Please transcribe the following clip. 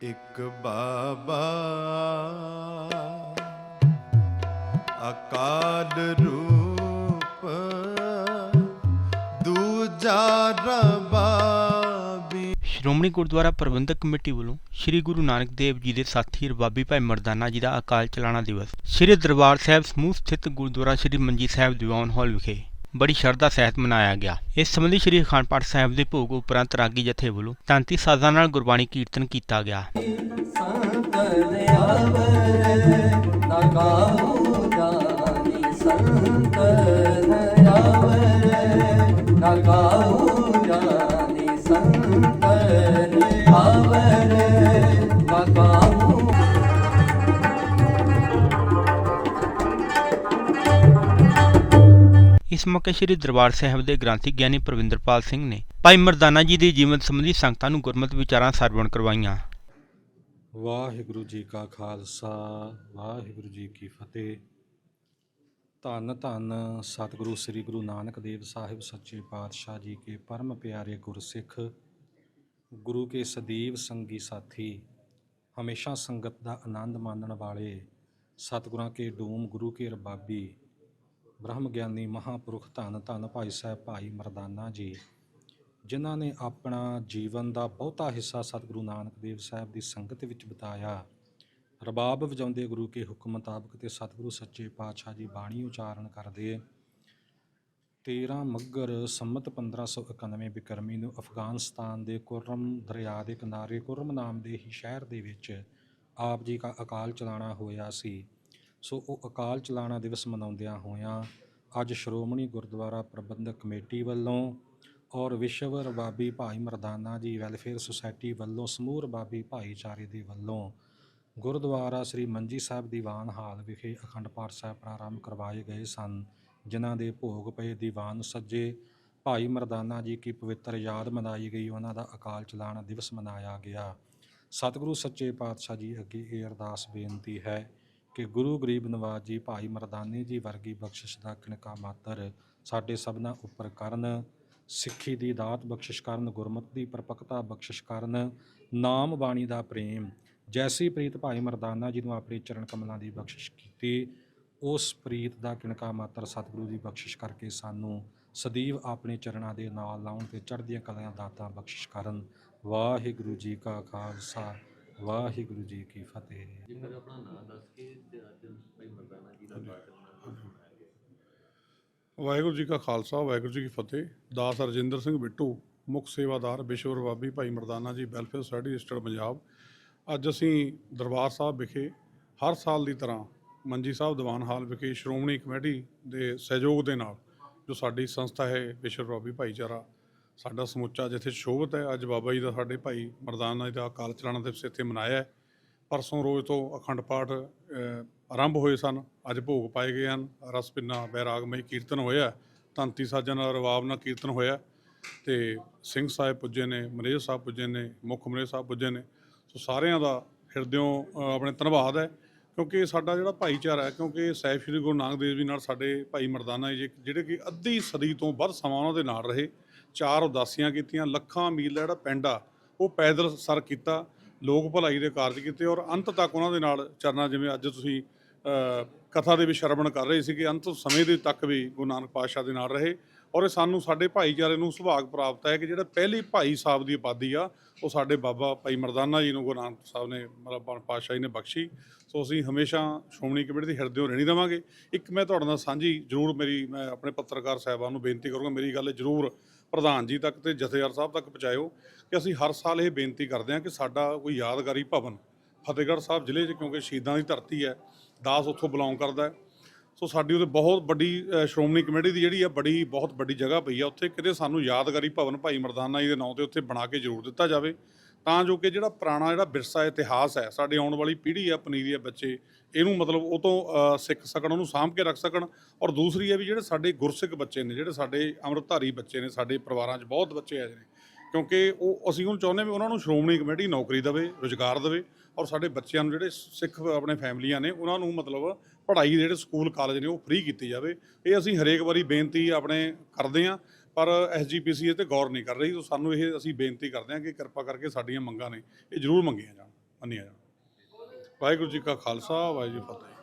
ਇੱਕ ਬਾਬਾ ਅਕਾਲ ਰੂਪ, ਦੂਜਾ ਰਬਾਬੀ ਸ਼੍ਰੋਮਣੀ ਗੁਰਦੁਆਰਾ ਪ੍ਰਬੰਧਕ ਕਮੇਟੀ ਵੱਲੋਂ ਸ੍ਰੀ ਗੁਰੂ ਨਾਨਕ ਦੇਵ ਜੀ ਦੇ ਸਾਥੀ ਰਬਾਬੀ ਭਾਈ ਮਰਦਾਨਾ ਜੀ ਦਾ ਅਕਾਲ ਚਲਾਣਾ ਦਿਵਸ, ਸ੍ਰੀ ਦਰਬਾਰ ਸਾਹਿਬ ਸਮੂਹ ਸਥਿਤ ਗੁਰਦੁਆਰਾ ਸ੍ਰੀ ਮੰਜੀ ਸਾਹਿਬ ਦੀਵਾਨ ਹਾਲ ਵਿਖੇ ਬੜੀ ਸ਼ਰਧਾ ਸਹਿਤ ਮਨਾਇਆ ਗਿਆ। ਇਸ ਸੰਬੰਧੀ ਸ੍ਰੀ ਅਖੰਡ ਪਾਠ ਸਾਹਿਬ ਦੇ ਭੋਗ ਉਪਰੰਤ ਰਾਗੀ ਜਥੇ ਵੱਲੋਂ ਤਾਂਤੀ ਸਾਜ਼ਾਂ ਨਾਲ ਗੁਰਬਾਣੀ ਕੀਰਤਨ ਕੀਤਾ ਗਿਆ। ਸੰਤਨ ਆਵਰੇ, ਨਾ ਇਸ ਮੌਕੇ ਸ੍ਰੀ ਦਰਬਾਰ ਸਾਹਿਬ ਦੇ ਗ੍ਰੰਥੀ ਗਿਆਨੀ ਪ੍ਰਵਿੰਦਰਪਾਲ ਸਿੰਘ ਨੇ ਭਾਈ ਮਰਦਾਨਾ ਜੀ ਦੀ ਜੀਵਨ ਸੰਬੰਧੀ ਸੰਗਤਾਂ ਨੂੰ ਗੁਰਮਤਿ ਵਿਚਾਰਾਂ ਸਰਵਣ ਕਰਵਾਈਆਂ। ਵਾਹਿਗੁਰੂ ਜੀ ਕਾ ਖਾਲਸਾ, ਵਾਹਿਗੁਰੂ ਜੀ ਕੀ ਫਤਿਹ। ਧੰਨ ਧੰਨ ਸਤਿਗੁਰੂ ਸ੍ਰੀ ਗੁਰੂ ਨਾਨਕ ਦੇਵ ਸਾਹਿਬ ਸੱਚੇ ਪਾਤਸ਼ਾਹ ਜੀ ਕੇ ਪਰਮ ਪਿਆਰੇ ਗੁਰਸਿੱਖ, ਗੁਰੂ ਕੇ ਸਦੀਵ ਸੰਗੀ ਸਾਥੀ, ਹਮੇਸ਼ਾ ਸੰਗਤ ਦਾ ਆਨੰਦ ਮਾਣਨ ਵਾਲੇ ਸਤਿਗੁਰਾਂ ਕੇ ਡੂਮ ਗੁਰੂ ਕੇ ਰਬਾਬੀ ਬ੍ਰਹਮ ਗਿਆਨੀ ਮਹਾਪੁਰਖ ਧੰਨ ਧੰਨ ਭਾਈ ਸਾਹਿਬ ਭਾਈ ਮਰਦਾਨਾ ਜੀ, ਜਿਨ੍ਹਾਂ ਨੇ ਆਪਣਾ ਜੀਵਨ ਦਾ ਬਹੁਤਾ ਹਿੱਸਾ ਸਤਿਗੁਰੂ ਨਾਨਕ ਦੇਵ ਸਾਹਿਬ ਦੀ ਸੰਗਤ ਵਿੱਚ ਬਿਤਾਇਆ। ਰਬਾਬ ਵਜਾਉਂਦੇ ਗੁਰੂ ਕੇ ਹੁਕਮ ਮੁਤਾਬਕ ਤੇ ਸਤਿਗੁਰੂ ਸੱਚੇ ਪਾਤਸ਼ਾਹ ਜੀ ਬਾਣੀ ਉਚਾਰਨ ਕਰਦੇ। 13 ਮੱਗਰ ਸੰਮਤ 1591 ਬਿਕਰਮੀ ਨੂੰ ਅਫਗਾਨਿਸਤਾਨ ਦੇ ਕੁਰਮ ਦਰਿਆ ਦੇ ਕਿਨਾਰੇ ਕੁਰਮ ਨਾਮ ਦੇ ਹੀ ਸ਼ਹਿਰ ਦੇ ਵਿੱਚ ਆਪ ਜੀ ਦਾ ਅਕਾਲ ਚਲਾਣਾ ਹੋਇਆ ਸੀ। ਸੋ ਉਹ ਅਕਾਲ ਚਲਾਣਾ ਦਿਵਸ ਮਨਾਉਂਦਿਆਂ ਹੋਇਆਂ ਅੱਜ ਸ਼੍ਰੋਮਣੀ ਗੁਰਦੁਆਰਾ ਪ੍ਰਬੰਧਕ ਕਮੇਟੀ ਵੱਲੋਂ ਔਰ ਵਿਸ਼ਵ ਰਬਾਬੀ ਭਾਈ ਮਰਦਾਨਾ ਜੀ ਵੈਲਫੇਅਰ ਸੁਸਾਇਟੀ ਵੱਲੋਂ ਸਮੂਹ ਰਬਾਬੀ ਭਾਈਚਾਰੇ ਦੇ ਵੱਲੋਂ ਗੁਰਦੁਆਰਾ ਸ੍ਰੀ ਮੰਜੀ ਸਾਹਿਬ ਦੀਵਾਨ ਹਾਲ ਵਿਖੇ ਅਖੰਡ ਪਾਠ ਸਾਹਿਬ ਪ੍ਰਾਰੰਭ ਕਰਵਾਏ ਗਏ ਸਨ, ਜਿਨ੍ਹਾਂ ਦੇ ਭੋਗ ਪਏ ਦੀਵਾਨ ਸੱਜੇ ਭਾਈ ਮਰਦਾਨਾ ਜੀ ਕੀ ਪਵਿੱਤਰ ਯਾਦ ਮਨਾਈ ਗਈ, ਉਹਨਾਂ ਦਾ ਅਕਾਲ ਚਲਾਣਾ ਦਿਵਸ ਮਨਾਇਆ ਗਿਆ। ਸਤਿਗੁਰੂ ਸੱਚੇ ਪਾਤਸ਼ਾਹ ਜੀ ਅੱਗੇ ਇਹ ਅਰਦਾਸ ਬੇਨਤੀ ਹੈ ਕਿ ਗੁਰੂ ਗਰੀਬ ਨਵਾਜ ਜੀ ਭਾਈ ਮਰਦਾਨੇ ਜੀ ਵਰਗੀ ਬਖਸ਼ਿਸ਼ ਦਾ ਕਿਣਕਾ ਮਾਤਰ ਸਾਡੇ ਸਭਨਾਂ ਉੱਪਰ ਕਰਨ, ਸਿੱਖੀ ਦੀ ਦਾਤ ਬਖਸ਼ਿਸ਼ ਕਰਨ, ਗੁਰਮਤਿ ਦੀ ਪਰਪੱਕਤਾ ਬਖਸ਼ਿਸ਼ ਕਰਨ, ਨਾਮ ਬਾਣੀ ਦਾ ਪ੍ਰੇਮ, ਜੈਸੀ ਪ੍ਰੀਤ ਭਾਈ ਮਰਦਾਨਾ ਜੀ ਨੂੰ ਆਪਣੇ ਚਰਨ ਕਮਲਾਂ ਦੀ ਬਖਸ਼ਿਸ਼ ਕੀਤੀ, ਉਸ ਪ੍ਰੀਤ ਦਾ ਕਿਣਕਾ ਮਾਤਰ ਸਤਿਗੁਰੂ ਦੀ ਬਖਸ਼ਿਸ਼ ਕਰਕੇ ਸਾਨੂੰ ਸਦੀਵ ਆਪਣੇ ਚਰਨਾਂ ਦੇ ਨਾਲ ਲਾਉਣ ਤੇ ਚੜ੍ਹਦੀਆਂ ਕਲਾਂ ਦਾਤਾਂ ਬਖਸ਼ਿਸ਼ ਕਰਨ। ਵਾਹਿਗੁਰੂ ਜੀ ਕਾ ਖਾਲਸਾ। ਵਾਹਿਗੁਰੂ ਜੀ ਕੀ ਫਤਿਹ। ਵਾਹਿਗੁਰੂ ਜੀ ਕਾ ਖਾਲਸਾ ਵਾਹਿਗੁਰੂ ਜੀ ਕੀ ਫਤਿਹ। ਦਾਸ ਰਜਿੰਦਰ ਸਿੰਘ ਬਿੱਟੂ ਮੁੱਖ ਸੇਵਾਦਾਰ ਵਿਸ਼ਵ ਰਬਾਬੀ ਭਾਈ Mardana ji welfare society registered Punjab. ਅੱਜ ਅਸੀਂ ਦਰਬਾਰ ਸਾਹਿਬ ਵਿਖੇ ਹਰ ਸਾਲ ਦੀ ਤਰ੍ਹਾਂ ਮੰਜੀ ਸਾਹਿਬ ਦੀਵਾਨ ਹਾਲ ਵਿਖੇ ਸ਼੍ਰੋਮਣੀ ਕਮੇਟੀ ਦੇ ਸਹਿਯੋਗ ਦੇ ਨਾਲ ਜੋ ਸਾਡੀ ਸੰਸਥਾ ਹੈ ਵਿਸ਼ਵ ਰਬਾਬੀ ਭਾਈਚਾਰਾ ਸਾਡਾ ਸਮੁੱਚਾ ਜਿੱਥੇ ਸ਼ੋਭਤ ਹੈ, ਅੱਜ ਬਾਬਾ ਜੀ ਦਾ ਸਾਡੇ ਭਾਈ ਮਰਦਾਨਾ ਜੀ ਦਾ ਅਕਾਲ ਚਲਾਣਾ ਦਿਵਸ ਇੱਥੇ ਮਨਾਇਆ ਹੈ। ਪਰਸੋਂ ਰੋਜ਼ ਤੋਂ ਅਖੰਡ ਪਾਠ ਆਰੰਭ ਹੋਏ ਸਨ। ਅੱਜ ਭੋਗ ਪਾਏ ਗਏ ਹਨ। ਰਸ ਪਿੰਨਾ ਬੈਰਾਗਮਈ ਕੀਰਤਨ ਹੋਇਆ ਤੰਤੀ ਸਾਜਨ ਨਾਲ ਰਵਾਬ ਨਾਲ ਕੀਰਤਨ ਹੋਇਆ ਤੇ ਸਿੰਘ ਸਾਹਿਬ ਪੁੱਜੇ ਨੇ, ਮਨੇਜ ਸਾਹਿਬ ਪੁੱਜੇ ਨੇ, ਮੁੱਖ ਮਨੇਜ ਸਾਹਿਬ ਪੁੱਜੇ ਨੇ। ਸੋ ਸਾਰਿਆਂ ਦਾ ਹਿਰਦਿਓਂ ਆਪਣੇ ਧੰਨਵਾਦ ਹੈ। ਕਿਉਂਕਿ ਸਾਡਾ ਜਿਹੜਾ ਭਾਈਚਾਰਾ ਹੈ, ਕਿਉਂਕਿ ਸਾਹਿਬ ਸ੍ਰੀ ਗੁਰੂ ਨਾਨਕ ਦੇਵ ਜੀ ਨਾਲ ਸਾਡੇ ਭਾਈ ਮਰਦਾਨਾ ਜੀ, ਜਿਹੜੇ ਕਿ ਅੱਧੀ ਸਦੀ ਤੋਂ ਵੱਧ ਸਮਾਂ ਉਹਨਾਂ ਦੇ ਨਾਲ ਰਹੇ। ਚਾਰ ਉਦਾਸੀਆਂ ਕੀਤੀਆਂ, ਲੱਖਾਂ ਮੀਲ ਦਾ ਜਿਹੜਾ ਪਿੰਡ ਆ, ਉਹ ਪੈਦਲ ਸਰ ਕੀਤਾ, ਲੋਕ ਭਲਾਈ ਦੇ ਕਾਰਜ ਕੀਤੇ ਔਰ ਅੰਤ ਤੱਕ ਉਹਨਾਂ ਦੇ ਨਾਲ ਚਰਨਾ, ਜਿਵੇਂ ਅੱਜ ਤੁਸੀਂ ਕਥਾ ਦੇ ਵਿੱਚ ਸ਼ਰਵਣ ਕਰ ਰਹੇ ਸੀਗੇ, ਅੰਤ ਸਮੇਂ ਦੇ ਤੱਕ ਵੀ ਗੁਰੂ ਨਾਨਕ ਪਾਤਸ਼ਾਹ ਦੇ ਨਾਲ ਰਹੇ ਔਰ ਇਹ ਸਾਨੂੰ ਸਾਡੇ ਭਾਈਚਾਰੇ ਨੂੰ ਸੁਭਾਗ ਪ੍ਰਾਪਤ ਹੈ ਕਿ ਜਿਹੜਾ ਪਹਿਲੀ ਭਾਈ ਸਾਹਿਬ ਦੀ ਉਪਾਧੀ ਆ, ਉਹ ਸਾਡੇ ਬਾਬਾ ਭਾਈ ਮਰਦਾਨਾ ਜੀ ਨੂੰ ਗੁਰੂ ਨਾਨਕ ਸਾਹਿਬ ਨੇ, ਮਤਲਬ ਪਾਤਸ਼ਾਹ ਜੀ ਨੇ ਬਖਸ਼ੀ। ਸੋ ਅਸੀਂ ਹਮੇਸ਼ਾ ਸ਼੍ਰੋਮਣੀ ਕਮੇਟੀ ਦੇ ਹਿਰਦਿਓਂ ਰਹਿਣੀ ਦੇਵਾਂਗੇ। ਇੱਕ ਮੈਂ ਤੁਹਾਡੇ ਨਾਲ ਸਾਂਝੀ ਜ਼ਰੂਰ ਮੇਰੀ, ਮੈਂ ਆਪਣੇ ਪੱਤਰਕਾਰ ਸਾਹਿਬਾਨ ਨੂੰ ਬੇਨਤੀ ਕਰੂੰਗਾ, ਮੇਰੀ ਗੱਲ ਜ਼ਰੂਰ ਪ੍ਰਧਾਨ ਜੀ ਤੱਕ ਤੇ ਜਥੇਦਾਰ ਸਾਹਿਬ ਤੱਕ ਪਹੁੰਚਾਇਓ ਕਿ ਅਸੀਂ ਹਰ ਸਾਲ ਇਹ ਬੇਨਤੀ ਕਰਦੇ ਹਾਂ ਕਿ ਸਾਡਾ ਕੋਈ ਯਾਦਗਾਰੀ ਭਵਨ ਫਤਿਹਗੜ੍ਹ ਸਾਹਿਬ ਜ਼ਿਲ੍ਹੇ 'ਚ, ਕਿਉਂਕਿ ਸ਼ਹੀਦਾਂ ਦੀ ਧਰਤੀ ਹੈ, ਦਾਸ ਉੱਥੋਂ ਬਿਲੋਂਗ ਕਰਦਾ ਹੈ। ਸੋ ਸਾਡੀ ਉਹਦੇ ਬਹੁਤ ਵੱਡੀ ਸ਼੍ਰੋਮਣੀ ਕਮੇਟੀ ਦੀ ਜਿਹੜੀ ਆ ਬੜੀ, ਬਹੁਤ ਵੱਡੀ ਜਗ੍ਹਾ ਪਈ ਆ ਉੱਥੇ ਕਿਤੇ ਸਾਨੂੰ ਯਾਦਗਾਰੀ ਭਵਨ ਭਾਈ ਮਰਦਾਨਾ ਜੀ ਦੇ ਨਾਂ ਤੇ ਉੱਥੇ ਬਣਾ ਕੇ ਜ਼ਰੂਰ ਦਿੱਤਾ ਜਾਵੇ। ਤਾਂ ਜੋ ਕਿ ਜਿਹੜਾ ਪੁਰਾਣਾ ਜਿਹੜਾ ਵਿਰਸਾ ਇਤਿਹਾਸ ਹੈ, ਸਾਡੇ ਆਉਣ ਵਾਲੀ ਪੀੜ੍ਹੀ ਆ ਪਨੀਰੀ ਆ ਬੱਚੇ, ਇਹਨੂੰ ਮਤਲਬ ਉਹ ਤੋਂ ਸਿੱਖ ਸਕਣ, ਉਹਨੂੰ ਸਾਂਭ ਕੇ ਰੱਖ ਸਕਣ। ਔਰ ਦੂਸਰੀ ਹੈ ਵੀ ਜਿਹੜੇ ਸਾਡੇ ਗੁਰਸਿੱਖ ਬੱਚੇ ਨੇ, ਜਿਹੜੇ ਸਾਡੇ ਅੰਮ੍ਰਿਤਧਾਰੀ ਬੱਚੇ ਨੇ, ਸਾਡੇ ਪਰਿਵਾਰਾਂ 'ਚ ਬਹੁਤ ਬੱਚੇ ਆਏ ਨੇ। ਕਿਉਂਕਿ ਉਹ, ਅਸੀਂ ਉਹਨੂੰ ਚਾਹੁੰਦੇ ਵੀ ਉਹਨਾਂ ਨੂੰ ਸ਼੍ਰੋਮਣੀ ਕਮੇਟੀ ਨੌਕਰੀ ਦੇਵੇ, ਰੁਜ਼ਗਾਰ ਦੇਵੇ ਔਰ ਸਾਡੇ ਬੱਚਿਆਂ ਨੂੰ ਜਿਹੜੇ ਸਿੱਖ ਆਪਣੇ ਫੈਮਲੀਆਂ ਨੇ, ਉਹਨਾਂ ਨੂੰ ਮਤਲਬ ਪੜ੍ਹਾਈ ਜਿਹੜੇ ਸਕੂਲ, ਕਾਲਜ ਨੇ ਉਹ ਫ੍ਰੀ ਕੀਤੀ ਜਾਵੇ। ਇਹ ਅਸੀਂ ਹਰੇਕ ਵਾਰੀ ਬੇਨਤੀ ਆਪਣੇ ਕਰਦੇ ਹਾਂ ਪਰ ਐਸਜੀਪੀਸੀ ਇਹ ਤੇ ਗੌਰ ਨਹੀਂ ਕਰ ਰਹੀ, ਸੋ ਸਾਨੂੰ ਇਹ ਅਸੀਂ ਬੇਨਤੀ ਕਰਦੇ ਹਾਂ ਕਿ ਕਿਰਪਾ ਕਰਕੇ ਸਾਡੀਆਂ ਮੰਗਾਂ ਨੇ, ਇਹ ਜ਼ਰੂਰ ਮੰਗੀਆਂ ਜਾਣ, ਮੰਨੀਆਂ ਜਾਣ। ਵਾਹਿਗੁਰੂ ਜੀ ਕਾ ਖਾਲਸਾ, ਵਾਹਿਗੁਰੂ ਜੀ ਫਤਿਹ।